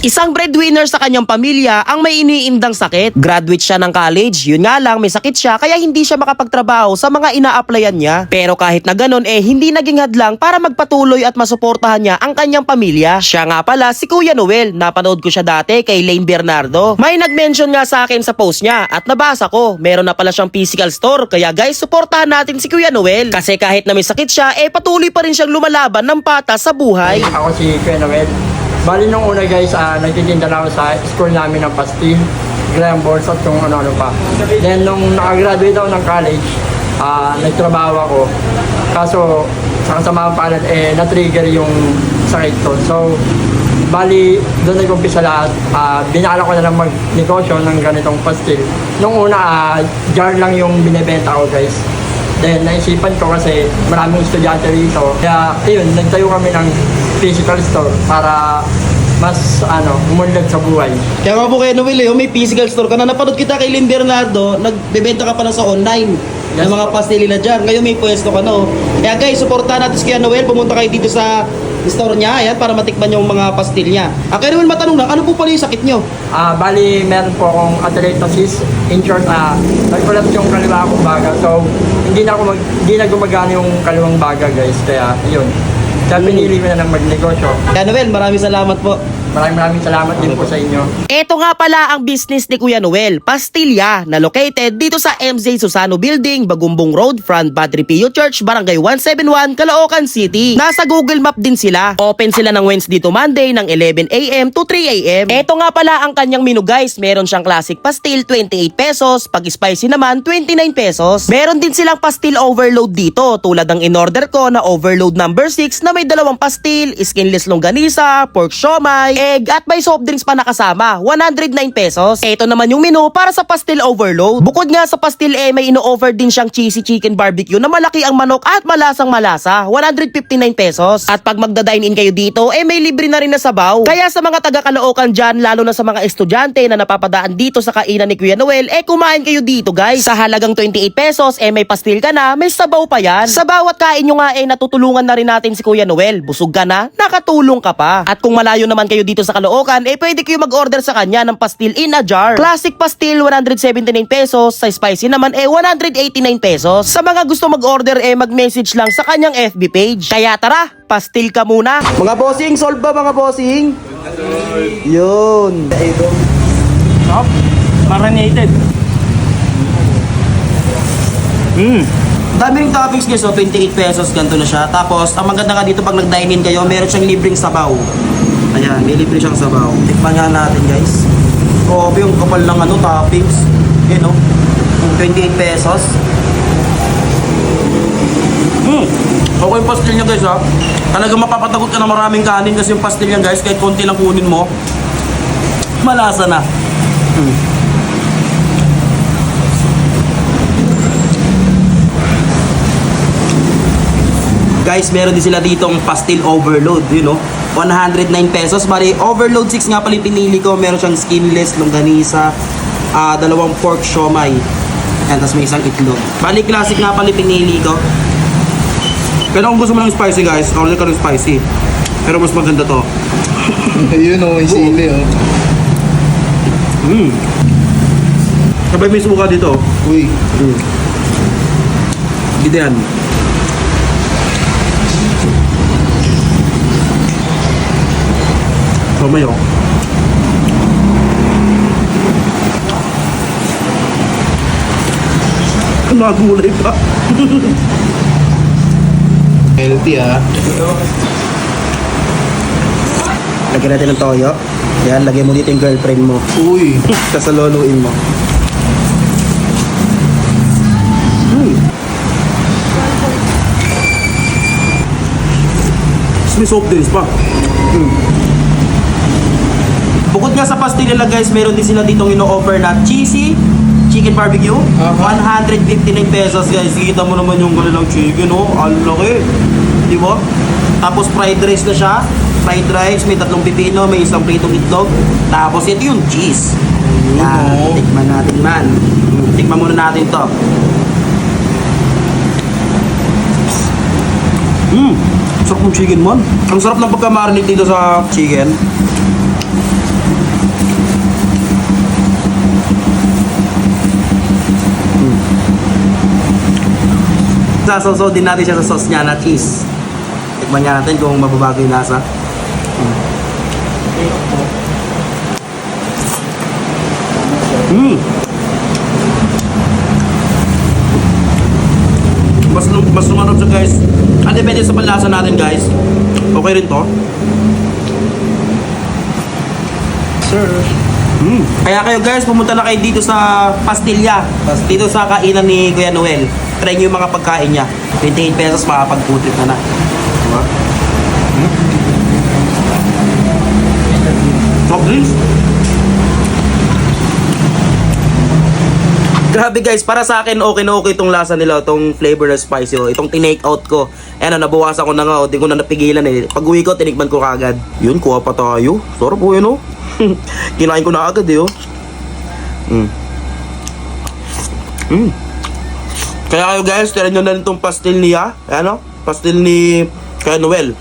Isang breadwinner sa kanyang pamilya ang may iniindang sakit. Graduate siya ng college, yun nga lang may sakit siya kaya hindi siya makapagtrabaho sa mga ina-applyan niya. Pero kahit na ganun eh hindi naging hadlang para magpatuloy at masuportahan niya ang kanyang pamilya. Siya nga pala si Kuya Noel, napanood ko siya dati kay Lane Bernardo. May nag-mention nga sa akin sa post niya at nabasa ko, meron na pala siyang physical store. Kaya guys, suportahan natin si Kuya Noel. Kasi kahit na may sakit siya, eh patuloy pa rin siyang lumalaban ng patas sa buhay. Ako si Kuya Noel. Bali nung una guys, uh, nagtitinda na ako sa school namin ng pastil, Graham Balls at kung ano-ano pa. Then nung nakagraduate ako ng college, ah, nagtrabaho ako. Kaso sa kasamang palad, eh, na-trigger yung sakit ko. So, bali, doon nag-umpisa lahat. Ah, binala ko na lang mag-negosyo ng ganitong pastil. Nung una, ah, jar lang yung binibenta ko guys. Then, naisipan ko kasi maraming estudyante rito. Kaya, ayun, nagtayo kami ng physical store para mas, ano, umunlad sa buhay. Kaya nga po kay Noel, eh, may physical store ka na. Napanood kita kay Lynn Bernardo, nagbebenta ka pala sa online. Yes, ng mga pastel nila dyan. Ngayon may pwesto ka na. oh. Kaya guys, supportahan natin si Kuya Noel. Pumunta kayo dito sa store niya ayan, para matikman yung mga pastil niya. Ah, Kuya Noel, matanong lang, ano po pala yung sakit nyo? Ah, bali, meron po akong athletosis. In short, ah, nagkulat yung kaliwa akong baga. So, hindi na, ako mag, hindi na gumagana yung kaliwang baga, guys. Kaya, yun. Kaya pinili ko na ng magnegosyo. Kaya Noel, maraming salamat po. Maraming maraming salamat din po sa inyo. Ito nga pala ang business ni Kuya Noel, Pastilya, na located dito sa MJ Susano Building, Bagumbong Road, front Padre Pio Church, Barangay 171, Caloocan City. Nasa Google Map din sila. Open sila ng Wednesday to Monday ng 11am to 3am. Ito nga pala ang kanyang menu guys. Meron siyang classic pastil, 28 pesos. Pag spicy naman, 29 pesos. Meron din silang pastil overload dito, tulad ng in-order ko na overload number 6 na may dalawang pastil, skinless longganisa, pork siomay, egg at may soft drinks pa nakasama. 109 pesos. Ito naman yung menu para sa pastil overload. Bukod nga sa pastil eh may ino-offer din siyang cheesy chicken barbecue na malaki ang manok at malasang malasa. 159 pesos. At pag magda-dine in kayo dito eh may libre na rin na sabaw. Kaya sa mga taga Caloocan dyan, lalo na sa mga estudyante na napapadaan dito sa kainan ni Kuya Noel, eh kumain kayo dito guys. Sa halagang 28 pesos eh may pastil ka na, may sabaw pa yan. Sa bawat kain nyo nga eh natutulungan na rin natin si Kuya Noel. Busog ka na, nakatulong ka pa. At kung malayo naman kayo dito sa Caloocan, eh pwede kayo mag-order sa kanya ng pastil in a jar. Classic pastil 179 pesos, sa spicy naman eh 189 pesos. Sa mga gusto mag-order eh mag-message lang sa kanyang FB page. Kaya tara, pastil ka muna. Mga bossing, solve ba mga bossing? Yun. Stop. Marinated. Hmm. Dami ring toppings guys, so 28 pesos, ganito na siya. Tapos, ang maganda nga dito pag nag-dine in kayo, meron siyang libreng sabaw. Ayan, may libre siyang sabaw. Tikman nga natin guys. Grabe yung kapal ng ano, toppings. Yan no? 28 pesos. Hmm. Okay yung pastil niya guys ha. Talaga mapapatagot ka na maraming kanin kasi yung pastil niya guys, kahit konti lang kunin mo, malasa na. Guys, meron din sila ditong pastil overload, you know. 109 pesos. Bali, overload 6 nga pala pinili ko. Meron siyang skinless, longganisa, ah, dalawang pork siomay. Yan, tapos may isang itlog. Bali, classic nga pala pinili ko. Pero kung gusto mo ng spicy guys, order ka ng spicy. Pero mas maganda to. Ayun o, may sili o. Mm. Sabay may suka dito. Uy, Dito yan. Mamay oh. Nagulay pa. healthy ah. Lagyan natin ng toyo. Yan, lagyan mo dito yung girlfriend mo. Uy, Kasaloluin mo. Hmm. May soft drinks pa. Hmm. Bukod nga sa pastil nila guys, meron din sila ditong ino-offer na cheesy chicken barbecue. Aha. 159 pesos guys. Kita mo naman yung kanilang chicken, oh. Ang laki. Di ba? Tapos fried rice na siya. Fried rice, may tatlong pipino, may isang pritong itlog. Tapos ito yung cheese. Yan, oh. tikman natin man. Tikman muna natin to. Hmm, sarap ng chicken man. Ang sarap ng pagka-marinate dito sa chicken. Sasoso din natin siya sa sauce niya na cheese. Tikman nga natin kung mababago yung lasa. Mm. Mas, mas lumanap siya guys. Ah, depende sa panlasa natin guys. Okay rin to. Sir. Mm. Kaya kayo guys, pumunta na kayo dito sa Pastilla. Dito sa kainan ni Kuya Noel. Try nyo yung mga pagkain niya. 28 pesos, makapag-food trip na na. Diba? Mm. Soft drinks. Grabe guys, para sa akin okay na okay itong lasa nila, itong flavor na spicy, oh. itong tinake out ko. Ayan, oh, nabawasan ko na nga, oh. di ko na napigilan eh. Pag uwi ko, tinikman ko kagad. Yun, kuha pa tayo. Sarap po yun oh. Kinain ko na agad eh oh. Mm. Mm. Kaya kayo guys, tira nyo na itong pastil niya. Ayan oh, pastil ni Kuya Noel.